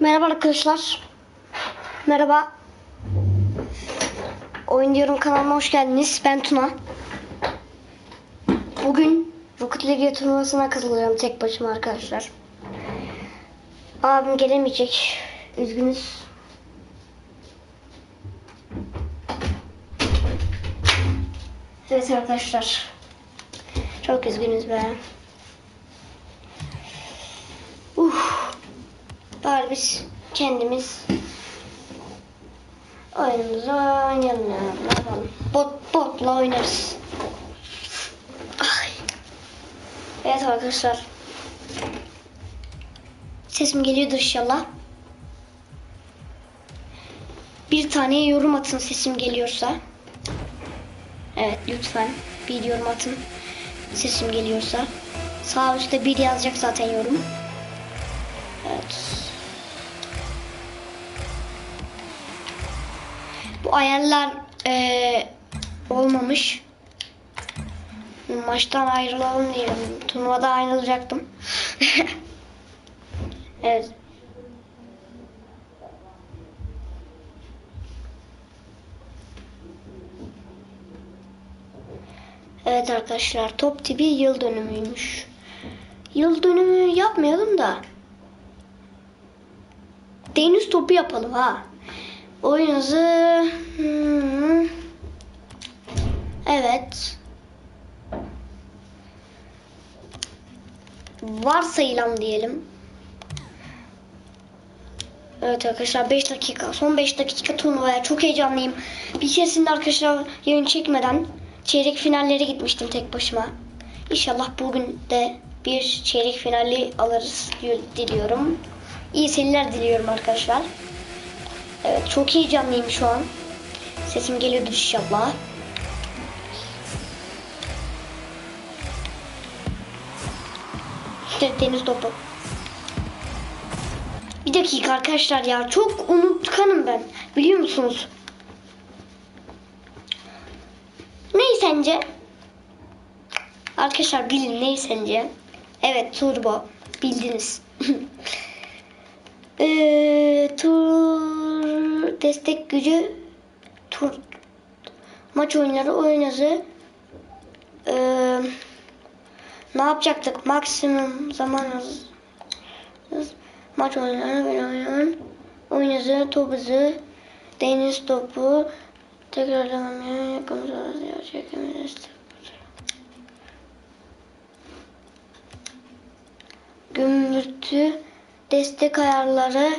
Merhaba arkadaşlar. Merhaba. Oyun diyorum kanalıma hoş geldiniz. Ben Tuna. Bugün Rocket League turnuvasına katılacağım tek başıma arkadaşlar. Abim gelemeyecek. Üzgünüz. Evet arkadaşlar. Çok üzgünüz be. Uf. Bari biz kendimiz oyunumuzu oynayalım ya. Bot, botla oynarız. Ay. Evet arkadaşlar. Sesim geliyordur inşallah. Bir tane yorum atın sesim geliyorsa. Evet lütfen bir yorum atın. Sesim geliyorsa. Sağ üstte bir yazacak zaten yorum. Ayarlar eee, olmamış. Maçtan ayrılalım diyelim. Turnuvada ayrılacaktım. evet. Evet arkadaşlar top tipi yıl dönümüymüş. Yıl dönümü yapmayalım da deniz topu yapalım ha. Oyunuzu hmm, evet varsayılan diyelim. Evet arkadaşlar 5 dakika son 5 dakika turnuvaya çok heyecanlıyım. Bir keresinde arkadaşlar yayın çekmeden çeyrek finallere gitmiştim tek başıma. İnşallah bugün de bir çeyrek finali alırız diliyorum. İyi seyirler diliyorum arkadaşlar. Evet çok heyecanlıyım şu an. Sesim geliyordur inşallah. Deniz topu. Bir dakika arkadaşlar ya çok unutkanım ben. Biliyor musunuz? Neyi sence? Arkadaşlar bilin neyi sence? Evet turbo. Bildiniz. Eee, tur destek gücü tur maç oyunları oyun hızı Eee, ne yapacaktık? Maksimum zaman hız, maç oyunları ben oyun oyun hızı top hızı deniz topu tekrarlamaya yakın zamanda çekemez gümbürtü destek ayarları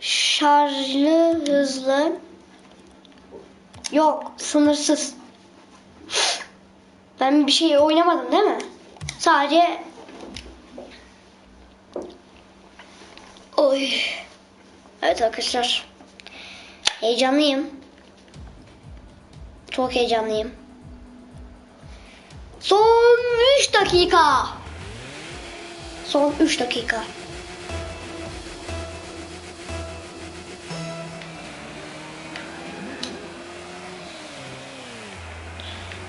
şarjlı hızlı. Yok sınırsız. Ben bir şey oynamadım değil mi? Sadece oy. Evet arkadaşlar. Heyecanlıyım. Çok heyecanlıyım. Son 3 dakika. Son 3 dakika.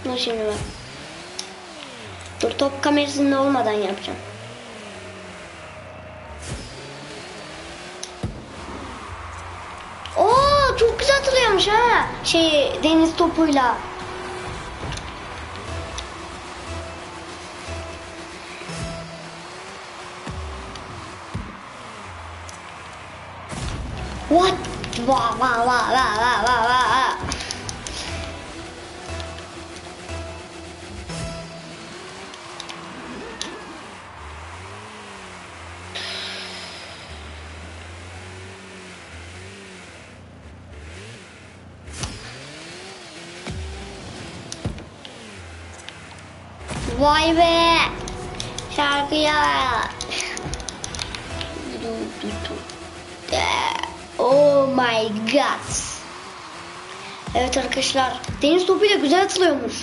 Dur şimdi bak. Dur top kamerasında olmadan yapacağım. Oo çok güzel atılıyormuş ha. Şey deniz topuyla. What? Vah vah vah vah vah vah vah. Vay be. Şarkıya. Oh my god. Evet arkadaşlar. Deniz topuyla güzel atılıyormuş.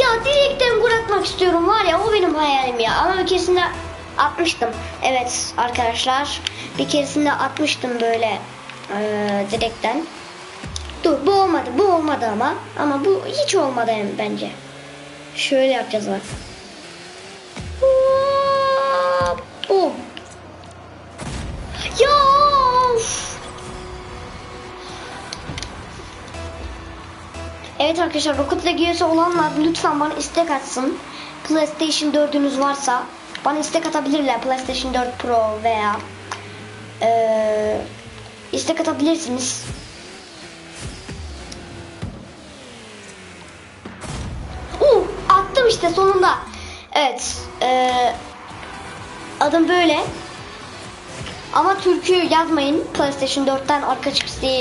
Ya direkten gol atmak istiyorum var ya o benim hayalim ya. Ama bir keresinde atmıştım. Evet arkadaşlar. Bir keresinde atmıştım böyle eee direkten. Dur bu olmadı. Bu olmadı ama. Ama bu hiç olmadı bence. Şöyle yapacağız bak. Oh. Ya. Evet arkadaşlar Rocket League olanlar lütfen bana istek atsın. PlayStation 4'ünüz varsa bana istek atabilirler PlayStation 4 Pro veya eee istek atabilirsiniz. İşte sonunda. Evet. eee, adım böyle. Ama türkü yazmayın. PlayStation 4'ten arka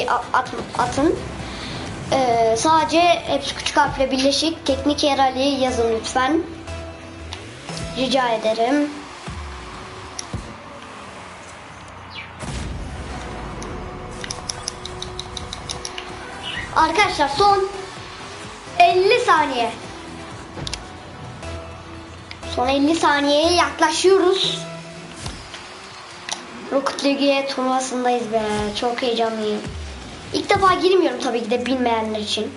a- at- atın. Ee, sadece hepsi küçük harfle birleşik. Teknik herhalde yazın lütfen. Rica ederim. Arkadaşlar son 50 saniye. Son 50 saniyeye yaklaşıyoruz. Rocket League turnuvasındayız be. Çok heyecanlıyım. İlk defa girmiyorum tabii ki de bilmeyenler için.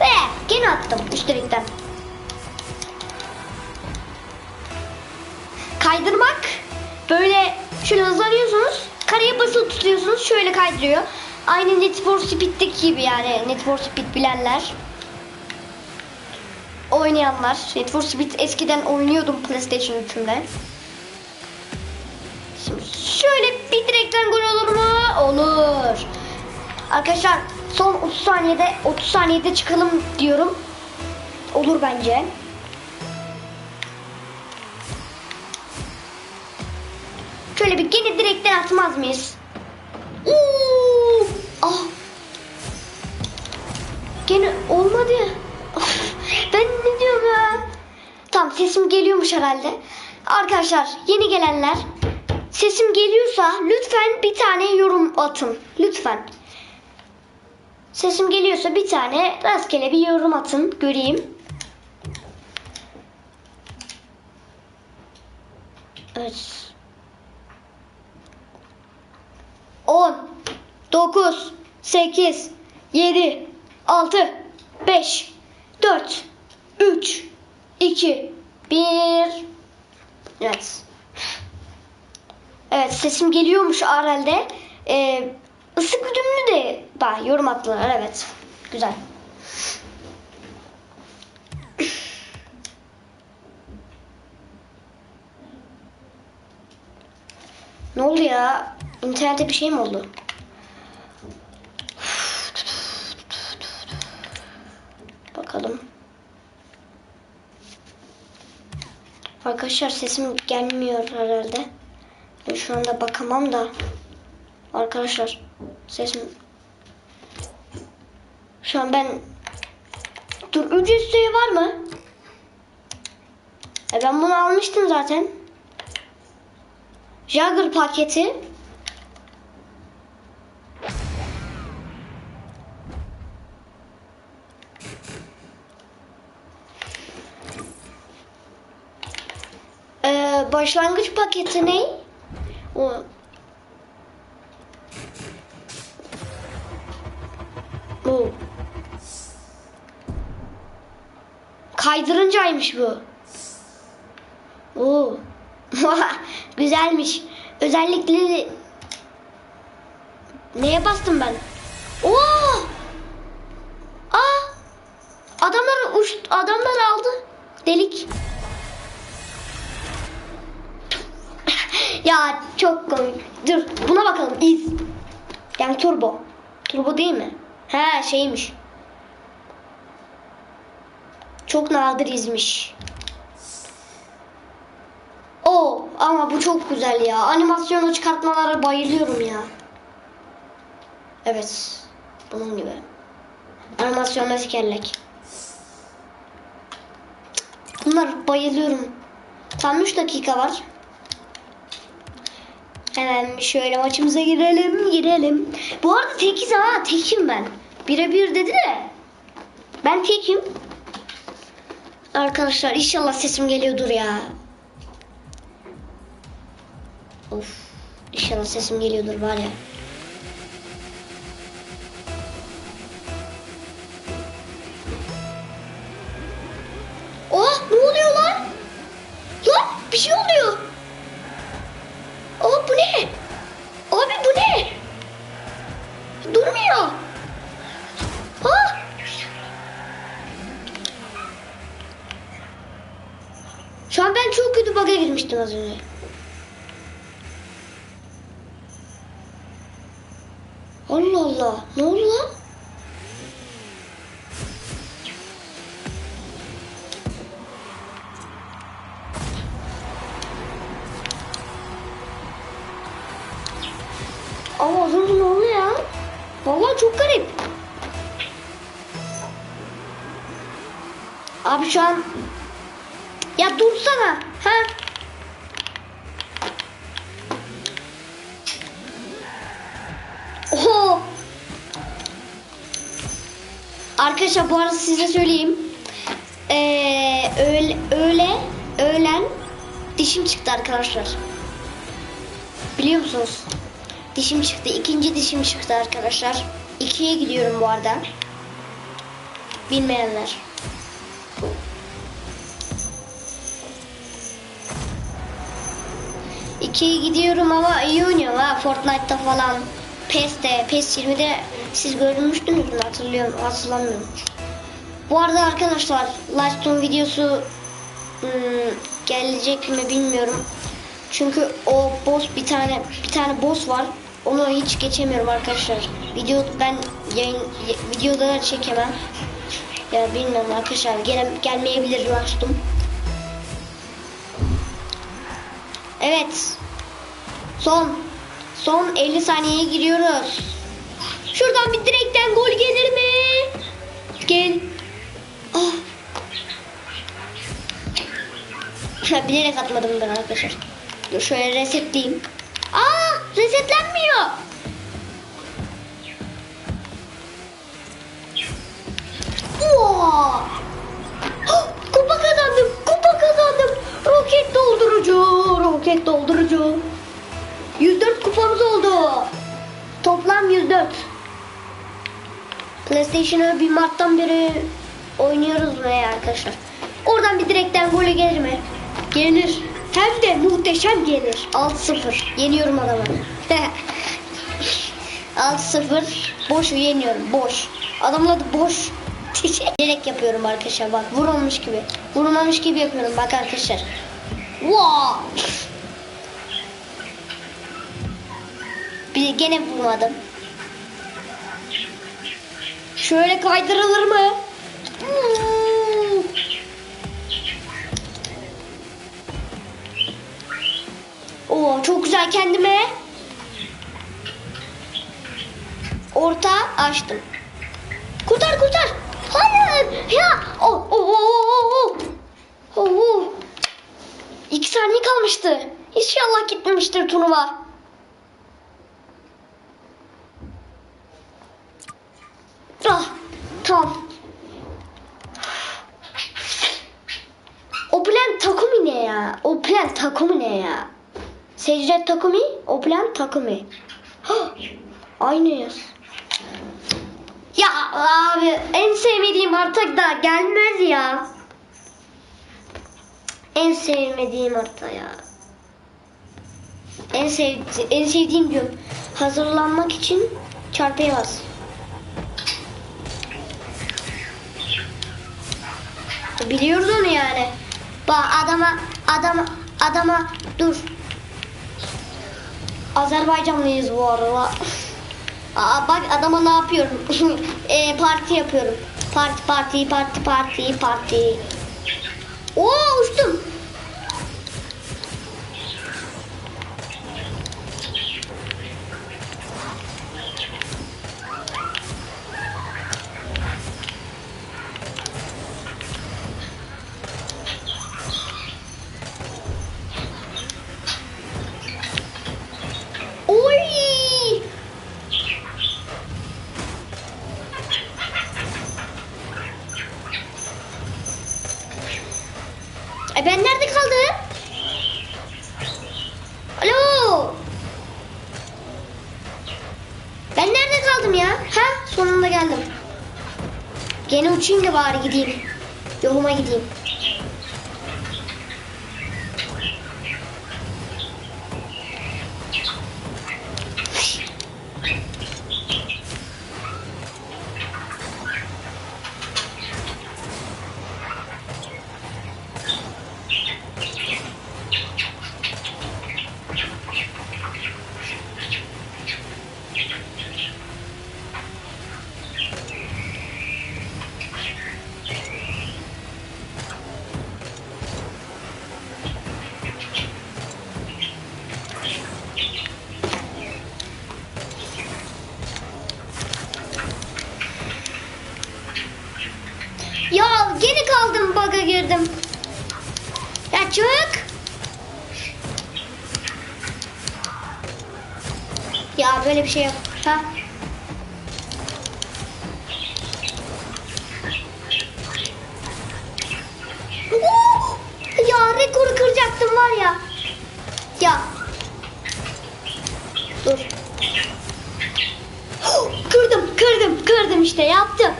Ve gene attım üstelikten. Kaydırmak böyle şöyle hızlanıyorsunuz. Kareye basılı tutuyorsunuz. Şöyle kaydırıyor. Aynı Need for Speed'deki gibi yani Need for Speed bilenler. Oynayanlar. Need for Speed eskiden oynuyordum PlayStation 3'ümde. Şimdi şöyle bir direkten gol olur mu? Olur. Arkadaşlar son 30 saniyede 30 saniyede çıkalım diyorum. Olur bence. Şöyle bir gene direkten atmaz mıyız? Uuu! Ah! Gene olmadı. Tamam sesim geliyormuş herhalde. Arkadaşlar yeni gelenler sesim geliyorsa lütfen bir tane yorum atın. Lütfen. Sesim geliyorsa bir tane rastgele bir yorum atın. Göreyim. Evet. 10 9 8 7 6 5 4 3 2 1 Evet. Evet sesim geliyormuş herhalde. Ee, ısık güdümlü de bak yorum attılar evet. Güzel. Ne oldu ya? İnternette bir şey mi oldu? Bakalım. Arkadaşlar sesim gelmiyor herhalde. Ben şu anda bakamam da. Arkadaşlar sesim şu an ben dur ücretsiz üye var mı? E ben bunu almıştım zaten. Jagger paketi. Ee, başlangıç paketi ne? O Bu. Kaydırıncaymış bu. Oo. Güzelmiş. Özellikleri Neye bastım ben? Turbo. Turbo değil mi? He şeymiş. Çok nadir izmiş. O ama bu çok güzel ya. Animasyonu çıkartmalara bayılıyorum ya. Evet. Bunun gibi. Animasyonla sikerlek. Bunlar bayılıyorum. Tam 3 dakika var. Hemen şöyle maçımıza girelim, girelim. Bu arada tekiz ha, tekim ben. Birebir dedi de. Ben tekim. Arkadaşlar inşallah sesim geliyordur ya. Of. İnşallah sesim geliyordur var ya. ne? Abi bu ne? Durmuyor. Ha? Şu an ben çok kötü bug'a girmiştim az önce. Şu an ya dursana. Ha? Oho. Arkadaşlar bu arada size söyleyeyim. Ee, öğle, öğle, öğlen dişim çıktı arkadaşlar. Biliyor musunuz? Dişim çıktı. İkinci dişim çıktı arkadaşlar. İkiye gidiyorum bu arada. Bilmeyenler. İkiye gidiyorum ama iyi oynuyorum ha Fortnite'ta falan. PES'te, PES 20'de siz görmüştünüz mü hatırlıyorum, hatırlamıyorum. Bu arada arkadaşlar Lightstone videosu hmm, gelecek mi bilmiyorum. Çünkü o boss bir tane bir tane boss var. Onu hiç geçemiyorum arkadaşlar. Video ben yayın videoda da çekemem. Ya bilmiyorum arkadaşlar gel, gelmeyebilir Lightstone. Evet. Son. Son 50 saniyeye giriyoruz. Şuradan bir direkten gol gelir mi? Gel. Ah. Ha, bilerek atmadım ben arkadaşlar. Dur şöyle resetleyeyim. Aa resetlenmiyor. Oo. Ah, Kupa kazandım. Kupa kazandım. Roket doldurucu. Roket doldurucu. PlayStation'ı bir Mart'tan beri oynuyoruz mu ya arkadaşlar? Oradan bir direkten golü gelir mi? Gelir. Hem de muhteşem gelir. 6-0. Yeniyorum adamı. 6-0. Boş yeniyorum. Boş. Adamın adı boş. Direkt yapıyorum arkadaşlar bak. Vurulmuş gibi. Vurulmamış gibi yapıyorum bak arkadaşlar. Wow. Bir gene vurmadım. Şöyle kaydırılır mı? Oo çok güzel kendime. Orta açtım. Kurtar kurtar. Hayır. Ya. Oh, oh, oh, oh, oh. Oh. İki saniye kalmıştı. İnşallah gitmemiştir turnuva. Ah, tamam. O plan Takumi ne ya? O plan Takumi ne ya? Secret Takumi, o plan Takumi. Hah, Aynıyız. Ya abi en sevmediğim artık da gelmez ya. En sevmediğim harita ya. En sev en sevdiğim diyorum. Hazırlanmak için çarpıya bas. Biliyoruz yani. Bak adama adama adama dur. Azerbaycanlıyız bu arada. Aa, bak adama ne yapıyorum? e, parti yapıyorum. Parti parti parti parti parti. Oo uçtum. Oy! E ben nerede kaldım? Alo! Ben nerede kaldım ya? Ha? Sonunda geldim. Da bari gideyim. Yoluma gideyim. Ya çık. Ya böyle bir şey. Ha? Oo! Ya rekoru kıracaktım var ya. Ya. Dur. Kırdım, kırdım, kırdım işte yaptım.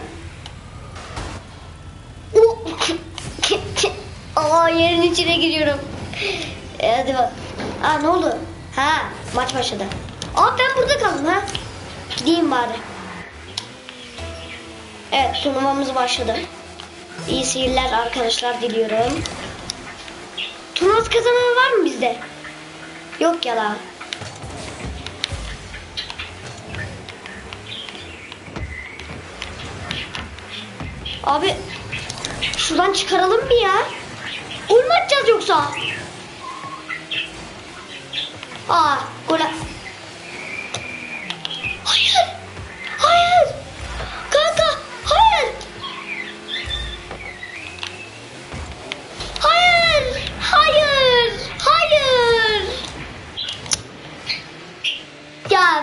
Oo! Aa yerin içine giriyorum. E, hadi bak. Aa ne oldu? Ha maç başladı. Aa ben burada kaldım ha. Gideyim bari. Evet turnuvamız başladı. İyi seyirler arkadaşlar diliyorum. Turnuvası kazanan var mı bizde? Yok ya la. Abi şuradan çıkaralım bir ya. Atacağız yoksa? Aa gol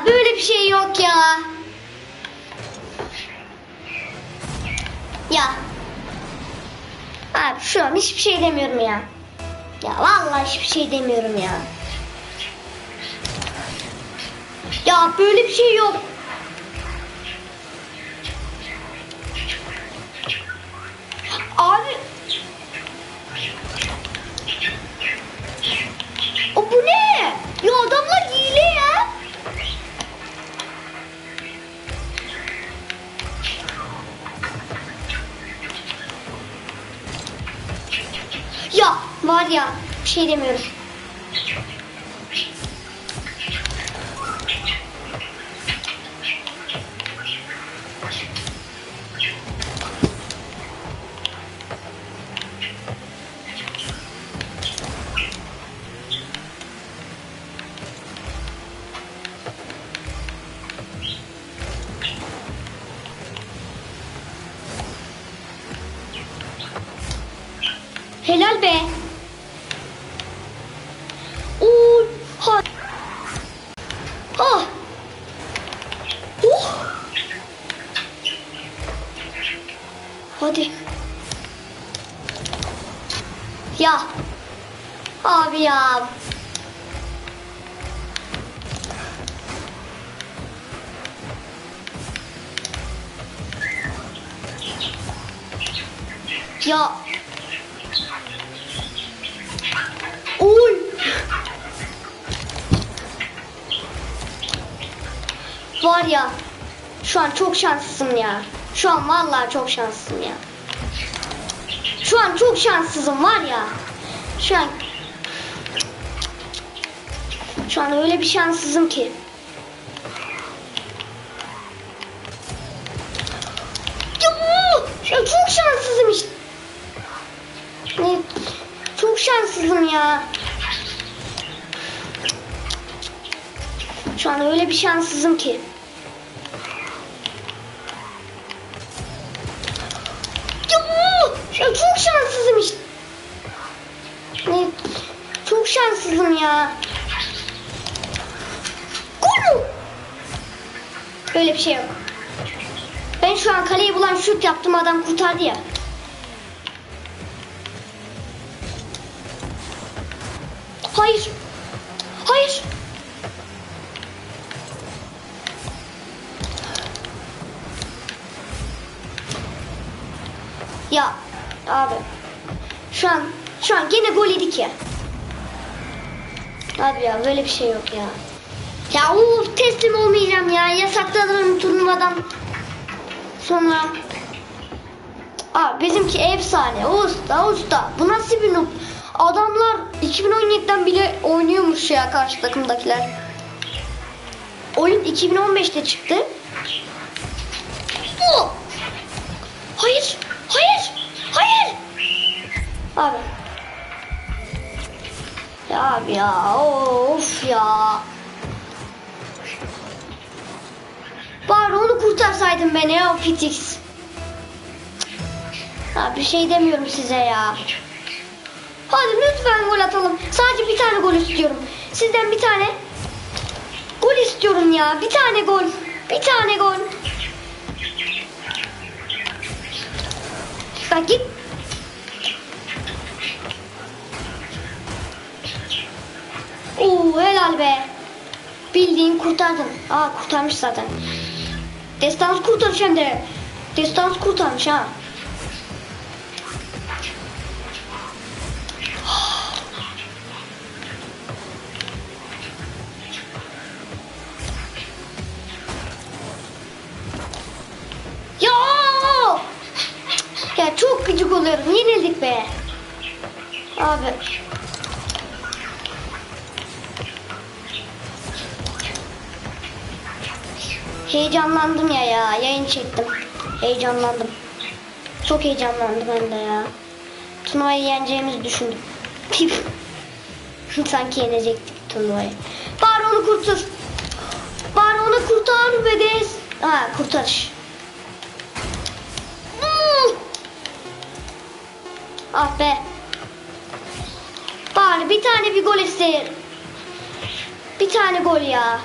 böyle bir şey yok ya. Ya. Abi şu an hiçbir şey demiyorum ya. Ya vallahi hiçbir şey demiyorum ya. Ya böyle bir şey yok. Abi. Var ya bir şey demiyorum. Helal be. Ya. Oy. Var ya. Şu an çok şanslısın ya. Şu an vallahi çok şanslısın ya. Şu an çok şanssızım var ya. Şu an Şu an öyle bir şanssızım ki. Şu an öyle bir şanssızım ki. Ya, çok şanssızım işte. Çok şanssızım ya. Gol? Böyle bir şey yok. Ben şu an kaleyi bulan şut yaptım adam kurtardı ya. Abi ya böyle bir şey yok ya. Ya uf teslim olmayacağım ya. Yasakladım turnuvadan. Sonra Aa, bizimki efsane. Usta usta. Bu nasıl bir noob? Adamlar 2017'den bile oynuyormuş ya karşı takımdakiler. Oyun 2015'te çıktı. Bu. Hayır. Hayır. Hayır. Abi. Ya ya. Of ya. Bari onu kurtarsaydın beni ya o Pitix. Ya bir şey demiyorum size ya. Hadi lütfen gol atalım. Sadece bir tane gol istiyorum. Sizden bir tane gol istiyorum ya. Bir tane gol. Bir tane gol. Bak git. Oo helal be. Bildiğin kurtardın. Aa kurtarmış zaten. Destans kurtarmış hem de. Destans kurtarmış ha. Heyecanlandım ya ya. Yayın çektim. Heyecanlandım. Çok heyecanlandım ben de ya. Turnuvayı yeneceğimizi düşündüm. Sanki yenecektik turnuvayı. Bari onu kurtar. Bari onu kurtar be Deniz. Ha kurtarış. Hmm. Ah be. Bari bir tane bir gol isteyin. Bir tane gol ya.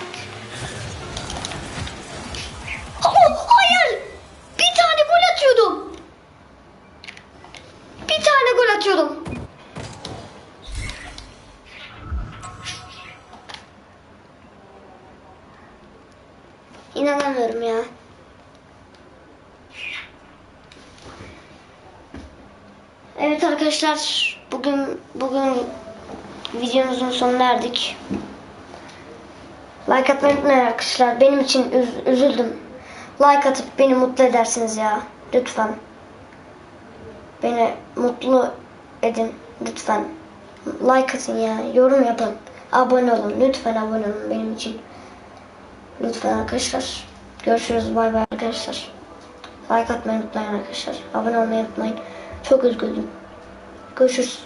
Oh, hayır. Bir tane gol atıyordum. Bir tane gol atıyordum. İnanamıyorum ya. Evet arkadaşlar bugün bugün videomuzun sonuna erdik. Like atmayı unutmayın arkadaşlar. Benim için üz- üzüldüm. Like atıp beni mutlu edersiniz ya. Lütfen. Beni mutlu edin. Lütfen. Like atın ya. Yorum yapın. Abone olun. Lütfen abone olun benim için. Lütfen arkadaşlar. Görüşürüz. Bay bay arkadaşlar. Like atmayı unutmayın arkadaşlar. Abone olmayı unutmayın. Çok üzüldüm. Görüşürüz.